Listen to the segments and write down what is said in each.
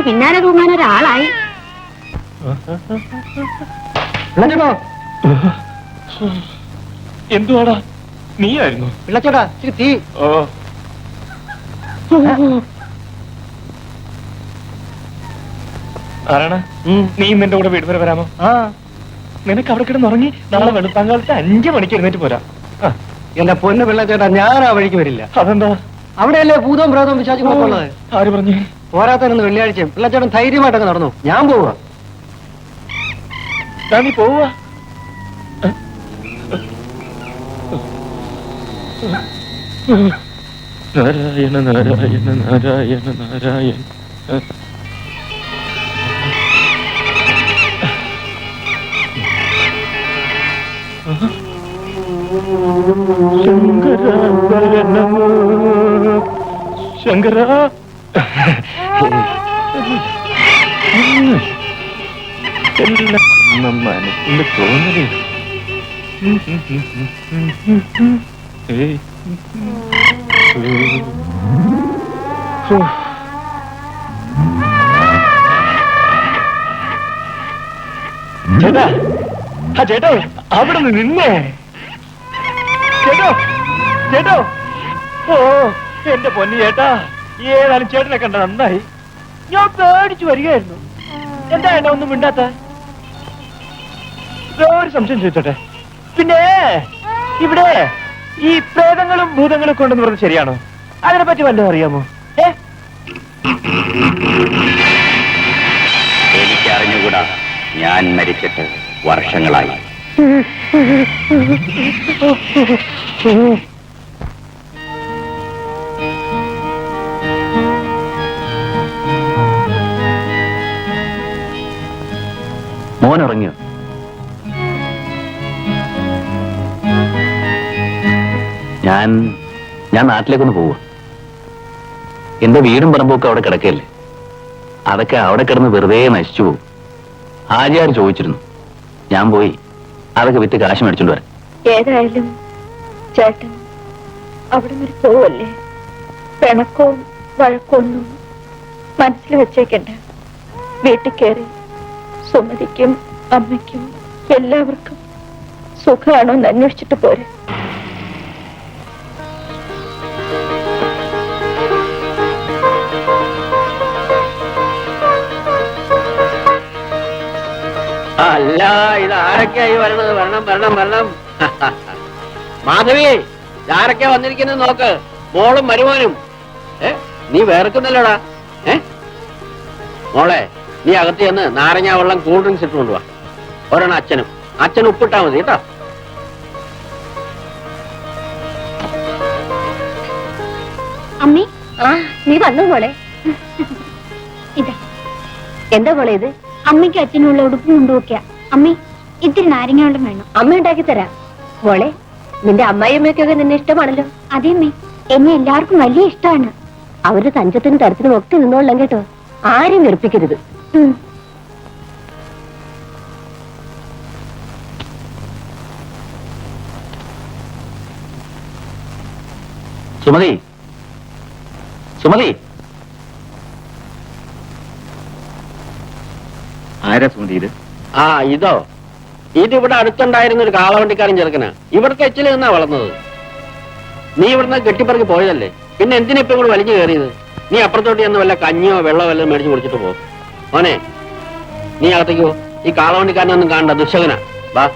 വിളിച്ച് പിന്നാലെ തൂങ്ങാൻ ഒരാളായി. എന്തുവാടാ? നീയായിരുന്നു? തീ. ഓ. ആരാണ്? നീ നിന്റെ എന്റെ കൂടെ വീട് വരെ വരാമോ? ആ. നിനക്ക് അവിടെ കിടന്നുറങ്ങി നാളെ വെളുപ്പാങ്കാലത്ത് അഞ്ചു മണിക്ക് എഴുന്നേറ്റ് പോരാ. എന്റെ പൊന്ന് പിള്ളച്ചേട്ടാ ഞാൻ ആ വഴിക്ക് വരില്ല. അതെന്താ? അവിടെയല്ലേ ഭൂതവും പ്രേതവും വിശ്വാസികളൊക്കെ ഉള്ളത്? ആര് പറഞ്ഞു? പോരാത്തന്ന് വെള്ളിയാഴ്ചയും പിള്ളച്ചേട്ടൻ ധൈര്യമായിട്ടങ്ങ് നടന്നു. ഞാൻ പോവുക. ഞാൻ നീ പോവാ നാരായണ നാരായണ നാരായണ നാരായണ. ശങ്കര ശങ്കര എല്ലാം മനസ്സിന്റെ തോന്നലേ ചേട്ടാ ആ ചേട്ടോ അവിടെ നിന്ന്. ചേട്ടോ ചേട്ടോ. ഓ എന്റെ പൊന്നു ചേട്ടാ. ഏതായാലും ചേട്ടനെ കണ്ട നന്നായി. ഞാൻ പേടിച്ചു വരികയായിരുന്നു. എന്താ എന്നെ ഒന്നും മിണ്ടാത്ത? ഒരു സംശയം ചോദിച്ചോട്ടെ? പിന്നെ ഇവിടെ ഈ പ്രേതങ്ങളും ഭൂതങ്ങളും കൊണ്ടെന്ന് പറഞ്ഞത് ശരിയാണോ? അതിനെ പറ്റി വല്ലതും അറിയാമോ? ഏ? എനിക്കറിഞ്ഞുകൂടാ. ഞാൻ മരിച്ചിട്ട് വർഷങ്ങളായി. ഞാൻ നാട്ടിലേക്കൊന്ന് പോവുക എന്റെ വീടും പറമ്പൊക്കെ അവിടെ കിടക്കല്ലേ അതൊക്കെ അവിടെ കിടന്ന് വെറുതെ നശിച്ചു പോകും. ആചാർ ചോദിച്ചിരുന്നു. ഞാൻ പോയി അതൊക്കെ വിറ്റ് കാശ് മേടിച്ചോണ്ട് വരാം. ഏതായാലും ചേട്ടൻ അവിടെ വരെ പോവല്ലേ? പിണക്കവും വഴക്കൊന്നും മനസ്സിൽ വെച്ചേക്കണ്ട. വീട്ടിൽ കയറി സുമതിക്കും അമ്മയ്ക്കും എല്ലാവർക്കും സുഖമാണോ എന്ന് അന്വേഷിച്ചിട്ട് പോരെ. അല്ല ഇത് ആരൊക്കെയായി വരുന്നത്? വരണം വരണം വരണം. മാധവി ആരൊക്കെ വന്നിരിക്കുന്നത് നോക്ക്. മോളും മരുമോനും. ഏ നീ വേർക്കുന്നല്ലോടാ? ഏ? മോളെ നീ അകത്ത് ചെന്ന് നാരങ്ങ വെള്ളം കൂൾ ഡ്രിങ്ക്സ് ഇട്ട് കൊണ്ടുവാ ഒരെണ്ണം അച്ഛനും. അച്ഛൻ ഉപ്പിട്ടാ മതി കേട്ടോ? അമ്മി ആ? നീ വന്നു മോളെ? ഇതാ. എന്താ മോളെ ഇത്? അമ്മയ്ക്ക് അച്ഛനുള്ള ഉടുപ്പും കൊണ്ടുപോക്കിയ അമ്മി ഇത്തിരി നാരങ്ങ വെള്ളം വേണം. അമ്മ ഉണ്ടാക്കി തരാം. മോളെ നിന്റെ അമ്മായിയമ്മയ്ക്കൊക്കെ നിന്നെ ഇഷ്ടമാണല്ലോ. അതെ അമ്മി. എന്നെ എല്ലാവർക്കും വലിയ ഇഷ്ടമാണ്. അവർ തഞ്ചത്തിനും തരത്തിനും ഒക്കെ നിന്നോളാം കേട്ടോ. ആരും വെറുപ്പിക്കരുത്. സുമതി. സുമതി. ആരാ സുമതി ഇത്? ആ ഇതോ. ഇതിവിടെ അടുത്തുണ്ടായിരുന്ന ഒരു കാളവണ്ടിക്കാരൻ ചെറുക്കനാ. ഇവിടുത്തെ എച്ചിൽ നിന്നാ വളർന്നത്. നീ ഇവിടുന്ന് കെട്ടിപ്പറക്കി പോയതല്ലേ? പിന്നെ എന്തിനാ ഇപ്പൊ ഇങ്ങോട്ട് വലിഞ്ഞു കയറിയത്? നീ അപ്പുറത്തോട്ട് ചെന്ന് വല്ല കഞ്ഞിയോ വെള്ളമോ വല്ലതും മേടിച്ചു കുടിച്ചിട്ട് പോ. മോനെ നീ അകത്തേക്ക് പോ. ഈ കാളവണ്ടിക്കാരനൊന്നും കാണണ്ട ദുശകനാ. വാ.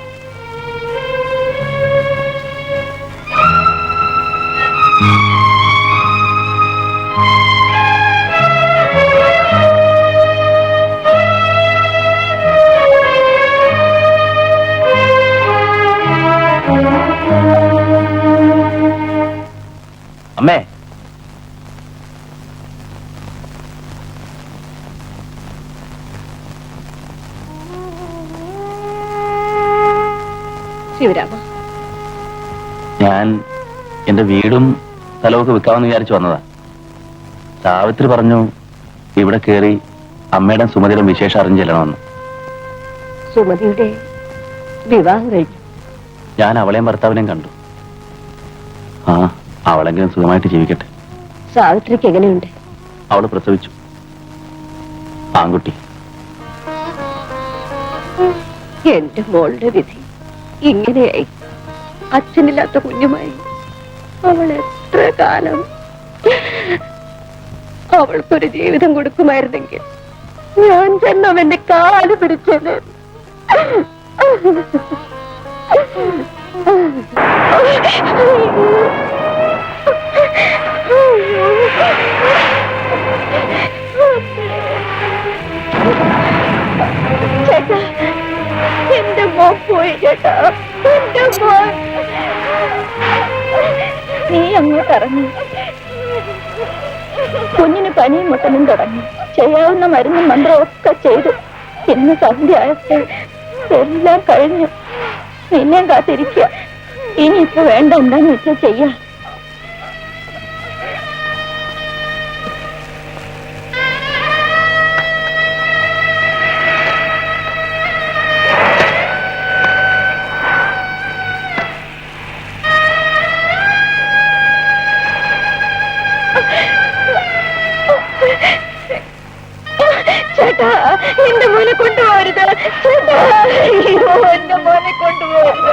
അമ്മേ. ശിവരാമ. ഞാൻ എന്റെ വീടും സ്ഥലമൊക്കെ വിൽക്കാമെന്ന് വിചാരിച്ചു വന്നതാ. സാവിത്രി പറഞ്ഞു ഇവിടെ കയറി അമ്മയുടെ സുമതിയുടെ വിശേഷം അറിഞ്ഞു ചെല്ലണമെന്ന്. സുമതിയുടെ വിവാഹം കഴിഞ്ഞു ഞാൻ അവളെയും ഭർത്താവിനെയും കണ്ടു. ആ അവളെങ്കിലും സുഖമായിട്ട് ജീവിക്കട്ടെ. സാവിത്രിക്ക് എങ്ങനെയുണ്ട്? അവൾ പ്രസവിച്ചു. ആൺകുട്ടി. എന്റെ മോളുടെ വിധി ഇങ്ങനെയായി. അച്ഛനില്ലാത്ത കുഞ്ഞുമായി അവൾ എത്ര കാലം അവൾക്കൊരു ജീവിതം കൊടുക്കുമായിരുന്നെങ്കിൽ ഞാൻ ചെന്നം അവന്റെ കാൽ പിടിച്ചത്. ചേട്ടാ മോൻ പോയി നീ അങ്ങോട്ട് ഇറങ്ങി. കുഞ്ഞിന് പനിയും മുട്ടനും തുടങ്ങി. ചെയ്യാവുന്ന മരുന്നും മന്ത്രവും ഒക്കെ ചെയ്തു. ഇന്ന് സന്ധ്യയായപ്പോൾ എല്ലാം കഴിഞ്ഞു. നിന്നെ കാത്തിരിക്കുക. ഇനിയിപ്പോ വേണ്ട എന്താന്ന് വെച്ചാൽ ചെയ്യാം. ചേട്ടാ എന്റെ മോനെ കൊണ്ടുപോകരുത് ചേട്ടാ അയ്യോ എന്റെ മോനെ കൊണ്ടുപോകരുത്.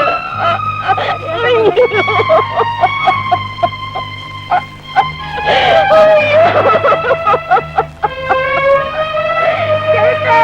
ചേട്ടാ.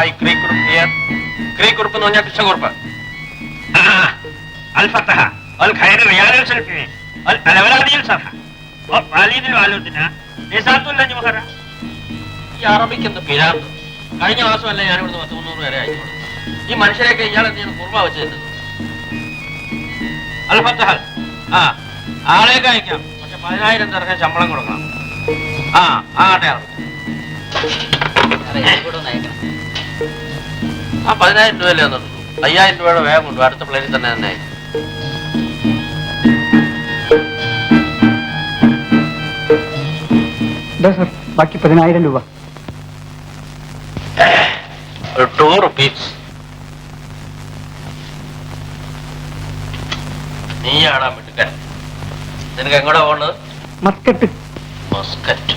ദുബായ് ക്രീ ഗ്രൂപ്പ് ഹിയർ ക്രീ ഗ്രൂപ്പ് എന്ന് പറഞ്ഞാൽ കൃഷ്ണകുറുപ്പ് الفتح والخير ريال السلفي الأولادي الصفحة والوالد الوالدنا نسات اللجم خرا ഈ അറബിക്ക് എന്ത് പിരാന്ത് കഴിഞ്ഞ മാസമല്ല ഞാൻ ഇവിടുന്ന് പത്ത് മുന്നൂറ് വരെ അയച്ചു കൊടുത്തു ഈ മനുഷ്യരെയൊക്കെ ഇയാളെ ഞാൻ കുർബ വെച്ച് തരുന്നത് അൽഫത്തഹൽ ആ ആളേക്ക് അയക്കാം പക്ഷെ പതിനായിരം തിറക്കാൻ ശമ്പളം കൊടുക്കണം ആ ആട്ടെ ആ പതിനായിരം രൂപയല്ലേ തന്നിട്ടുള്ളൂ അയ്യായിരം രൂപയുടെ വേഗം കൊണ്ടു അടുത്ത പ്ലേനിൽ തന്നെ തന്നെ. ബാക്കി പതിനായിരം രൂപ. ടൂ റുപ്പീസ് നീയാടാ മിടുക്കൻ. നിനക്ക് എങ്ങോട്ടാ പോണത്? മസ്കറ്റ്. മസ്കറ്റ്.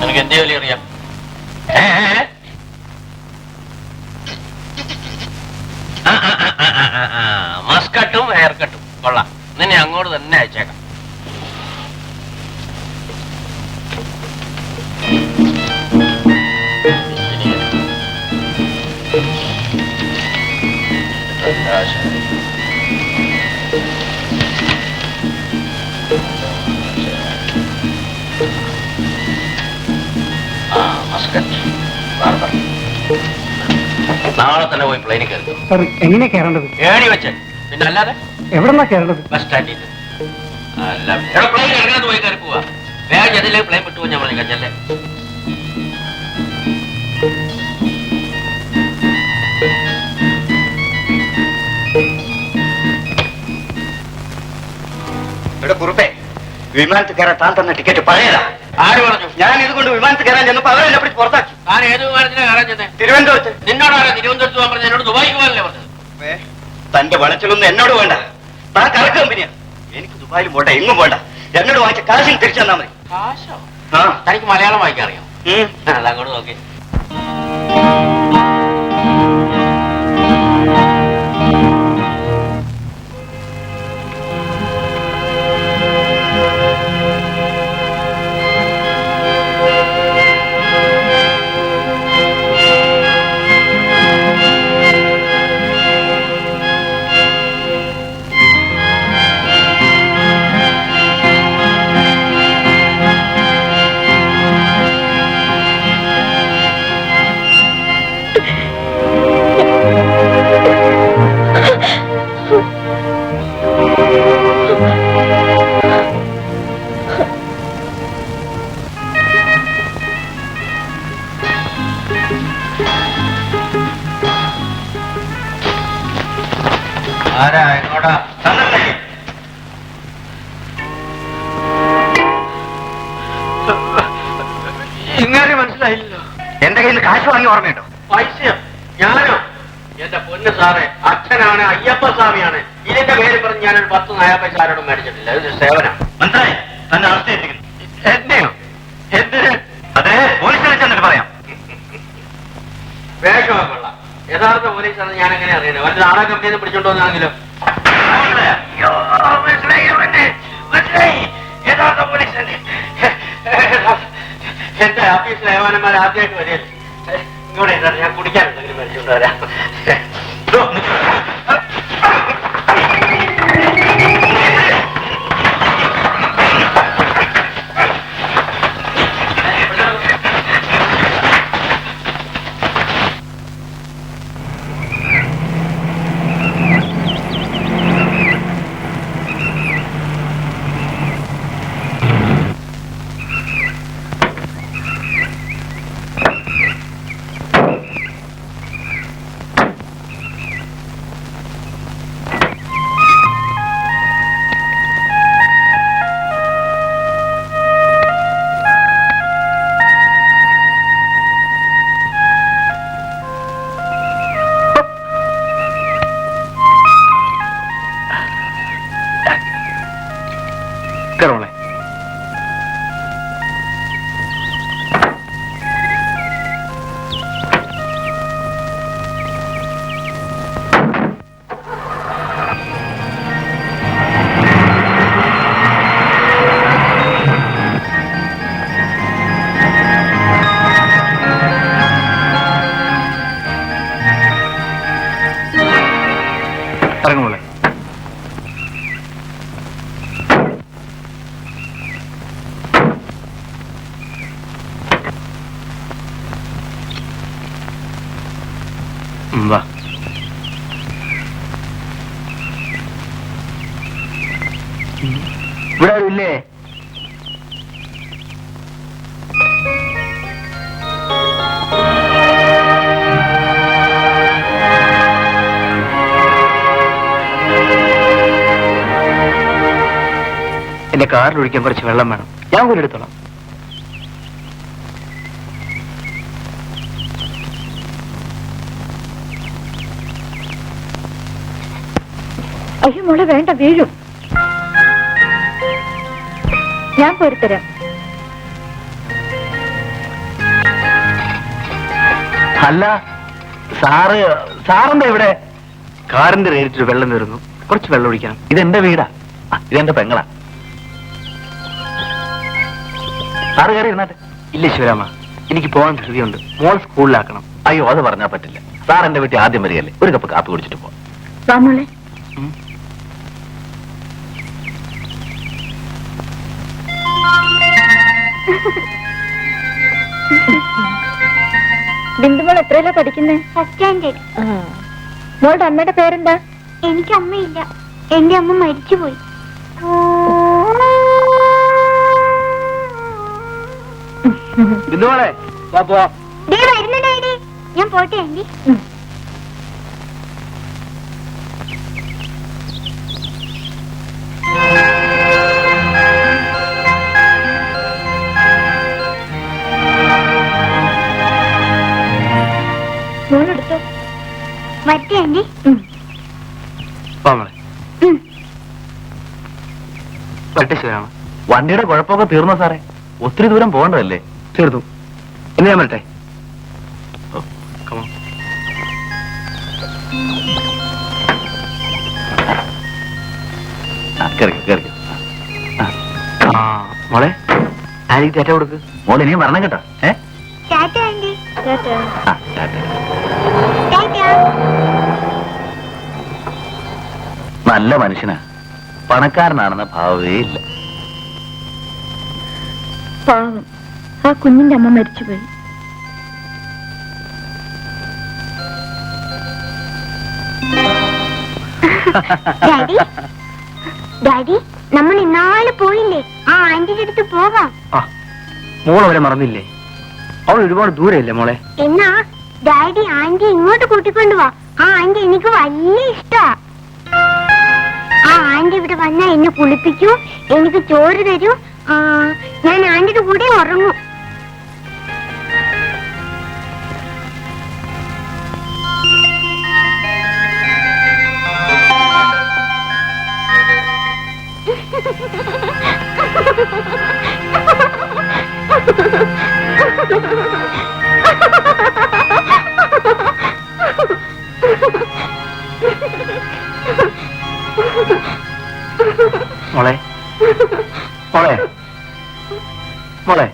നിനക്ക് എന്ത് ജോലി അറിയാം? മസ്കട്ടും ഹെയർ കട്ടും കൊള്ളാം. നിന്നെ അങ്ങോട്ട് തന്നെ അയച്ചേക്കാം. തന്നെ പോയി പ്ലെയിനിൽ കയറി. സർ എങ്ങനെയാ കയറേണ്ടത്? ഏണി വെച്ച്. പിന്നെ അല്ലാതെ? എവിടെന്നാ കയറേണ്ടത്? ബസ് സ്റ്റാൻഡിൽ അല്ല എടാ പ്ലെയിൻ ഇറങ്ങാതെ പോയി കയറി പോവാ. വേഗം ചെന്നില്ലേ പ്ലെയിൻ വിട്ടു ഞാൻ പറഞ്ഞു ചെല്ലേ. ഇവിടെ കുറുപ്പേ വിമാനത്തിൽ കയറാൻ താൻ തന്ന ടിക്കറ്റ് പഴയതാ. ആര് പറഞ്ഞു? ഞാൻ ഇതുകൊണ്ട് വിമാനത്തിൽ കയറാൻ ചെന്നപ്പോ അവരെന്നെ പിടിച്ച് പുറത്താക്കി. താൻ ഏത് വിമാനത്തിനാ കയറാൻ ചെന്നേ? തിരുവനന്തപുരത്ത്. നിന്നോടാണ് തിരുവനന്തപുരത്ത് പോകാൻ പറഞ്ഞത്? എന്നോട് ദുബായിക്ക് പോകാനല്ലേ പറഞ്ഞത്? തന്റെ വളച്ചിലൊന്നും എന്നോട് വേണ്ട. താൻ കറക്ക് കമ്പനിയാ എനിക്ക് ദുബായിലും പോട്ടെ എങ്ങും പോണ്ട. എന്നോട് വാങ്ങിച്ച കാശിന് തിരിച്ചു തന്നാ മതി. കാശോ? ആ. തനിക്ക് മലയാളം വായിക്കാൻ അറിയാം. അതങ്ങോട്ട് നോക്കി. സ്വാമിയാണ്. ഇതിന്റെ പേര് പറഞ്ഞ് ഞാനൊരു പത്ത് നയാ പൈസ ആരോടും മേടിച്ചിട്ടില്ല. ഇതൊരു സേവനം. മനസ്സിലായി തന്നെ അവസ്ഥ എത്തിക്കുന്നു. എന്നെയോ എന്തിന്? അതെ പോലീസിനെ ചെന്നിട്ട് പറയാം. വേഷമൊക്കെ കൊള്ളാം. യഥാർത്ഥ ആണ് ഞാൻ എങ്ങനെ അറിയുന്നത് വല്ല നാടക കമ്പനിയിൽ പിടിച്ചോണ്ട് വന്നാണെങ്കിലോ. യഥാർത്ഥ പോലീസ്. എന്റെ ഓഫീസിലെ ഏവാനന്മാർ ആദ്യമായിട്ട് വരികയല്ലേ? ഇങ്ങോട്ടേ സാർ ഞാൻ കുടിക്കാൻ എന്തെങ്കിലും മേടിച്ചോണ്ട് വരാം. എന്റെ കാറിൽ ഒഴിക്കാൻ കുറച്ച് വെള്ളം വേണം. ഞാൻ കൂടി എടുത്തോളാം. അയ്യോ മോളെ വേണ്ട വീഴും. ഞാൻ പോരുത്തരാം അല്ല സാറ് സാറെന്താ ഇവിടെ? കാറിന്റെ റേറ്റിൽ വെള്ളം തീർന്നു കുറച്ച് വെള്ളം ഒഴിക്കണം. ഇതെന്റെ വീടാ. ഇതെന്റെ പെങ്ങളാ. സാറ് കയറി ഇരുന്നാട്ടെ. ഇല്ല ശിവരാമ. എനിക്ക് പോകാൻ ധൃതിയുണ്ട്. മോൾ സ്കൂളിലാക്കണം. അയ്യോ അത് പറഞ്ഞാൽ പറ്റില്ല. സാർ എന്റെ വീട്ടിൽ ആദ്യം വരികയല്ലേ? ഒരു കപ്പ് കാപ്പി കുടിച്ചിട്ട് പോവാം. വാമോളെ. ബിന്ദുമോൾ എത്രയല്ല പഠിക്കുന്നത് ഫസ്റ്റ് സ്റ്റാൻഡേർഡ് മോളുടെ അമ്മയുടെ പേരെന്താ? എനിക്ക് അമ്മയില്ല. എന്റെ അമ്മ മരിച്ചുപോയി. പോ ഞാൻ പോട്ടെ വണ്ടിയുടെ കുഴപ്പമൊക്കെ തീർന്നോ സാറേ? ഒത്തിരി ദൂരം പോകണ്ടതല്ലേ? തീർന്നു. ഇന്ന് ഞാൻ വരട്ടെ. മോളെ ആരെയും ചേട്ട കൊടുക്ക്. മോളെ ഇനിയും വരണം കേട്ടോ. ഏ? Tata aunty. Tata. Tata. Tata. നല്ല മനുഷ്യനാ. പണക്കാരനാണെന്ന ഭാവമേ ഇല്ല. പാവം. ആ കുഞ്ഞിന്റെ അമ്മ മരിച്ചുപോയി. ഡാഡി? ഡാഡി നമ്മൾ ഇന്നാൾ പോയില്ലേ? ആ ആന്റിയുടെ അടുത്ത് പോകാം. ആ മോൾ അവരെ മറന്നില്ലേ? അവൾ ഒരുപാട് ദൂരെയല്ലേ മോളെ? എന്നാ ഡാഡി ആന്റി ഇങ്ങോട്ട് കൂട്ടിക്കൊണ്ടു വാ. ആ ആന്റി എനിക്ക് വലിയ ഇഷ്ടാ. ആ ആന്റി ഇവിടെ വന്നാ എന്നെ കുളിപ്പിക്കൂ എനിക്ക് ചോറ് തരൂ. ഞാൻ ആന്റിയുടെ കൂടെ ഉറങ്ങും. മോളെ. മോളെ. മോളെ.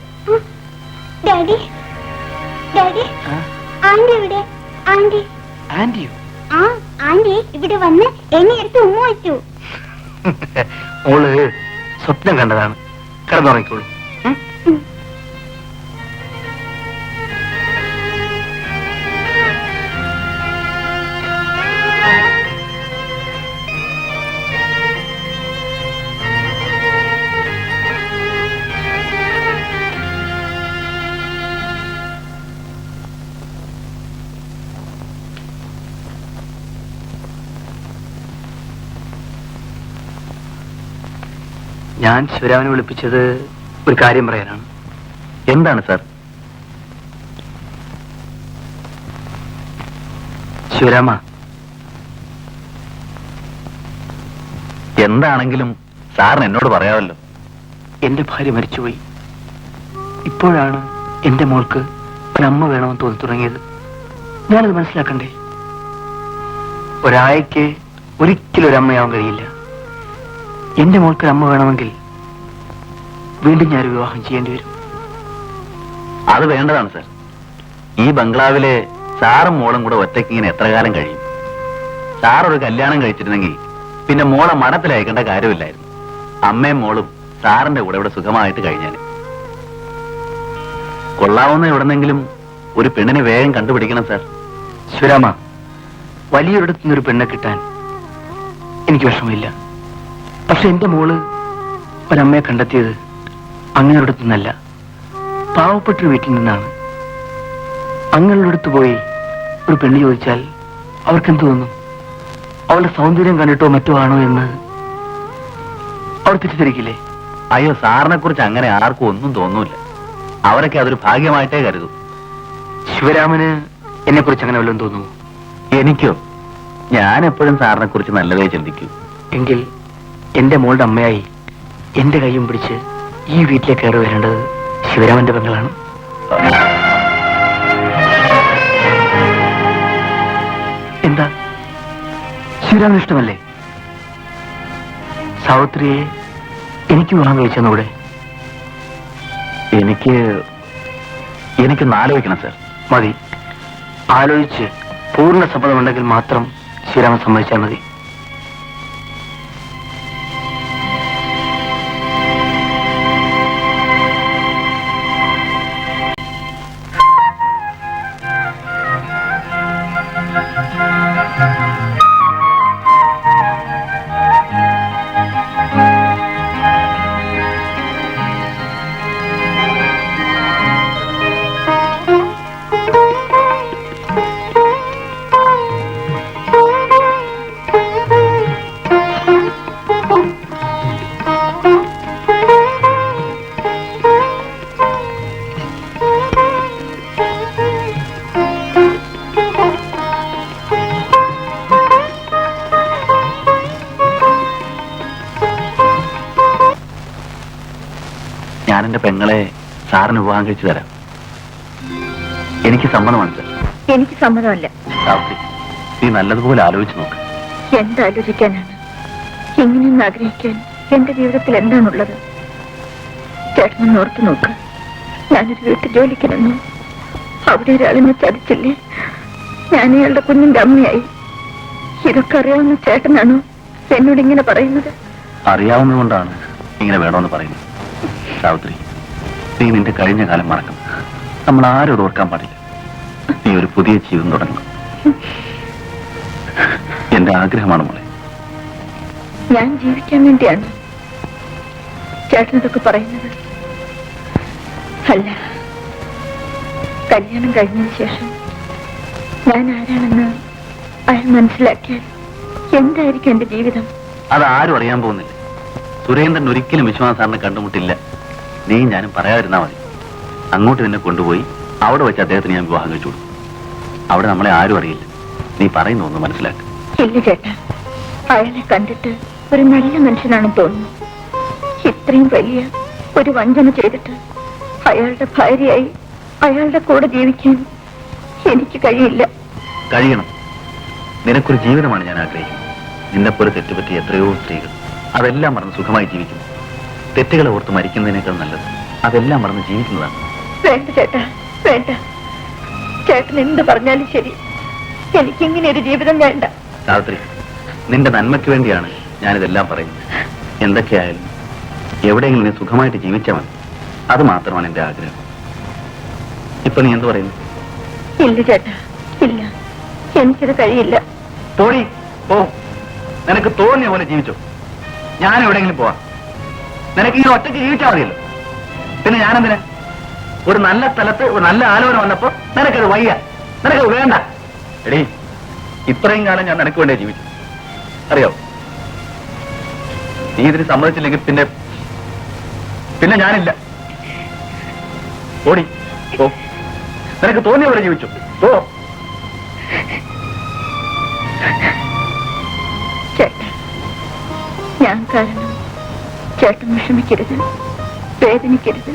ഡാഡി. ഡാഡി? ആന്റി ഇവിടെ ആന്റി. ആന്റിയോ? ആ ആന്റി ഇവിടെ വന്ന് എന്നെ എടുത്ത് ഉമ്മ വെച്ചു. മോൾ സ്വപ്നം കണ്ടതാണ്. ഞാൻ ശിവരാമനെ വിളിപ്പിച്ചത് ഒരു കാര്യം പറയാനാണ്. എന്താണ് സാർ? ശിവരാമ. എന്താണെങ്കിലും സാറിന് എന്നോട് പറയാമല്ലോ. എന്റെ ഭാര്യ മരിച്ചുപോയി. ഇപ്പോഴാണ് എന്റെ മോൾക്ക് ഒരമ്മ വേണമെന്ന് തോന്നി തുടങ്ങിയത്. ഞാനത് മനസ്സിലാക്കണ്ടേ? ഒരായക്ക് ഒരിക്കലും ഒരമ്മയാവാൻ കഴിയില്ല. എന്റെ മോൾക്ക് അമ്മ വേണമെങ്കിൽ വീണ്ടും ഞാൻ വിവാഹം ചെയ്യേണ്ടി വരും. അത് വേണ്ടതാണ് സർ. ഈ ബംഗ്ലാവിലെ സാറും മോളും കൂടെ ഒറ്റയ്ക്ക് ഇങ്ങനെ എത്ര കാലം കഴിയും? സാർ ഒരു കല്യാണം കഴിച്ചിരുന്നെങ്കിൽ പിന്നെ മോളെ മഠത്തിലയക്കേണ്ട കാര്യമില്ലായിരുന്നു. അമ്മയും മോളും സാറിന്റെ കൂടെ ഇവിടെ സുഖമായിട്ട് കഴിഞ്ഞാൽ കൊള്ളാവുന്ന എവിടെന്നെങ്കിലും ഒരു പെണ്ണിനെ വേഗം കണ്ടുപിടിക്കണം സാർ. ശിവരാമ വലിയൊരിടത്തുനിന്നൊരു പെണ്ണെ കിട്ടാൻ എനിക്ക് വിഷമമില്ല. പക്ഷെ എന്റെ മോൾ ഒരമ്മയെ കണ്ടെത്തിയത് അങ്ങനൊരിടത്തു നിന്നല്ല പാവപ്പെട്ടൊരു വീട്ടിൽ നിന്നാണ്. അങ്ങനെയുള്ള അടുത്ത് പോയി ഒരു പെണ്ണ് ചോദിച്ചാൽ അവർക്കെന്ത് തോന്നും? അവളുടെ സൗന്ദര്യം കണ്ടിട്ടോ മറ്റോ ആണോ എന്ന് അവർ തെറ്റിദ്ധരിക്കില്ലേ? അയ്യോ സാറിനെ കുറിച്ച് അങ്ങനെ ആർക്കും ഒന്നും തോന്നൂല അവരൊക്കെ അതൊരു ഭാഗ്യമായിട്ടേ കരുതും. ശിവരാമന് എന്നെ കുറിച്ച് അങ്ങനെ വല്ലതും തോന്നുമോ? എനിക്കോ? ഞാൻ എപ്പോഴും സാറിനെ കുറിച്ച് നല്ലതേ ചിന്തിക്കൂ. എങ്കിൽ എന്റെ മോളുടെ അമ്മയായി എന്റെ കൈയും പിടിച്ച് ഈ വീട്ടിലേക്ക് കയറി വരേണ്ടത് ശിവരാമന്റെ പെങ്ങളാണ്. എന്താ? ശിവരാമൻ ഇഷ്ടമല്ലേ? സാവിത്രിയെ എനിക്ക് വിവാഹം കഴിച്ചെന്നൂടെ എനിക്ക് എനിക്കൊന്ന് ആലോചിക്കണം സർ. മതി. ആലോചിച്ച് പൂർണ സമ്മതമുണ്ടെങ്കിൽ മാത്രം ശ്രീരാമൻ സമ്മതിച്ചാൽ മതി. ഞാൻ എന്റെ പെങ്ങളെ സാറിന് വിവാഹം കഴിച്ചു തരാം. എനിക്ക് സമ്മതമാണ് സാർ. എനിക്ക് സമ്മതമല്ല. സാവിത്രി നീ നല്ലതുപോലെ ആലോചിച്ച് നോക്ക്. എന്താലോചിക്കാനാണ്? ഇങ്ങനെയൊന്ന് ആഗ്രഹിക്കാൻ എന്റെ ജീവിതത്തിൽ എന്താണുള്ളത്? ചേട്ടനൊന്ന് ഓർത്തു നോക്ക്. ഞാനൊരു വീട്ടിൽ ജോലിക്കണമെന്നു അവിടെ ഒരാളിനെ ചതിച്ചില്ലേ? ഞാൻ ഇയാളുടെ കുഞ്ഞിന്റെ അമ്മയായി. ഇതൊക്കെ അറിയാവുന്ന ചേട്ടനാണോ എന്നോട് ഇങ്ങനെ പറയുന്നത്? അറിയാവുന്നതുകൊണ്ടാണ് ഇങ്ങനെ വേണമെന്ന് പറയുന്നത്. സാവിത്രി നീ നിന്റെ കഴിഞ്ഞ കാലം മറക്കും. നമ്മൾ ആരോട് ഓർക്കാൻ പാടില്ല. നീ ഒരു പുതിയ ജീവിതം തുടങ്ങണം. എന്റെ ആഗ്രഹമാണ് മോളെ. ഞാൻ ജീവിക്കാൻ വേണ്ടിയാണ് ചേട്ടൻ ഇതൊക്കെ പറയുന്നത്. അല്ല കല്യാണം കഴിഞ്ഞതിന് ശേഷം ഞാൻ ആരാണെന്ന് അയാൾ മനസ്സിലാക്കിയാൽ എന്തായിരിക്കും എന്റെ ജീവിതം? അത് ആരും അറിയാൻ പോകുന്നില്ല. സുരേന്ദ്രൻ ഒരിക്കലും വിശ്വാസാറിനെ കണ്ടുമുട്ടില്ല. നീ ഞാനും പറയാതിരുന്നാ മതി. അങ്ങോട്ട് നിന്നെ കൊണ്ടുപോയി അവിടെ വെച്ച് അദ്ദേഹത്തിന് ഞാൻ വിവാഹം കഴിച്ചു കൊടുക്കും. അവിടെ നമ്മളെ ആരും അറിയില്ല. നീ പറയുന്ന ഒന്ന് മനസ്സിലാക്കുക ഇല്ല ചേട്ടാ. അയാളെ കണ്ടിട്ട് ഒരു നല്ല മനുഷ്യനാണെന്ന് തോന്നുന്നു. ഇത്രയും വലിയ ഒരു വഞ്ചന ചെയ്തിട്ട് അയാളുടെ ഭാര്യയായി അയാളുടെ കൂടെ ജീവിക്കാൻ എനിക്ക് കഴിയില്ല. കഴിയണം. നിനക്കൊരു ജീവിതമാണ് ഞാൻ ആഗ്രഹിക്കുന്നത്. നിന്നെപ്പോലെ തെറ്റുപറ്റി എത്രയോ സ്ത്രീകൾ. അതെല്ലാം മറന്ന് സുഖമായി ജീവിക്കുന്നു. തെറ്റുകളെ ഓർത്ത് മരിക്കുന്നതിനേക്കാൾ നല്ലത്. അതെല്ലാം മറന്ന് ജീവിക്കുന്നതാണ്. വേണ്ട ചേട്ട വേണ്ട. ചേട്ടൻ എന്ത് പറഞ്ഞാലും ശരി. എനിക്കിങ്ങനെ ഒരു ജീവിതം വേണ്ട. സാവിത്രി നിന്റെ നന്മയ്ക്ക് വേണ്ടിയാണ് ഞാനിതെല്ലാം പറയുന്നത്. എന്തൊക്കെയായാലും എവിടെയെങ്കിലും നീ സുഖമായിട്ട് ജീവിച്ചാൽ മതി. അത് മാത്രമാണ് എന്റെ ആഗ്രഹം. ഇപ്പൊ നീ എന്ത് പറയുന്നു? ഇല്ല ചേട്ടാ ഇല്ല. എനിക്കത് കഴിയില്ല. തോണി പോ. നിനക്ക് തോന്നിയ പോലെ ജീവിച്ചോ. ഞാൻ എവിടെയെങ്കിലും പോവാം. നിനക്ക് ഈ ഒറ്റയ്ക്ക് ജീവിച്ചാൽ മതിയല്ലോ. പിന്നെ ഞാനെന്തിനാ? ഒരു നല്ല സ്ഥലത്ത് ഒരു നല്ല ആലോചന വന്നപ്പോ നിനക്കത് വയ്യ. നിനക്കത് വേണ്ട. എടി ഇത്രയും കാലം ഞാൻ നിനക്ക് വേണ്ടി ജീവിച്ചു അറിയോ? നീ ഇതിന് സമ്മതിച്ചില്ലെങ്കിൽ പിന്നെ പിന്നെ ഞാനില്ല. ഓടി ഓ നിനക്ക് തോന്നിയ പോലെ ജീവിച്ചു. ഓ ഞാൻ കാരണം ചേട്ടൻ വിഷമിക്കരുത് വേദനിക്കരുത്.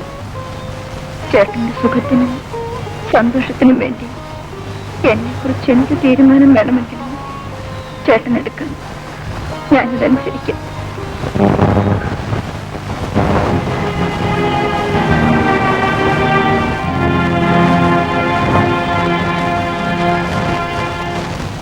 ചേട്ടന്റെ സുഖത്തിനും സന്തോഷത്തിനും വേണ്ടി എന്നെ കുറിച്ച് എന്ത് തീരുമാനം വേണമെങ്കിലും ചേട്ടൻ എടുക്കണം. ഞാനിതനുസരിക്കും.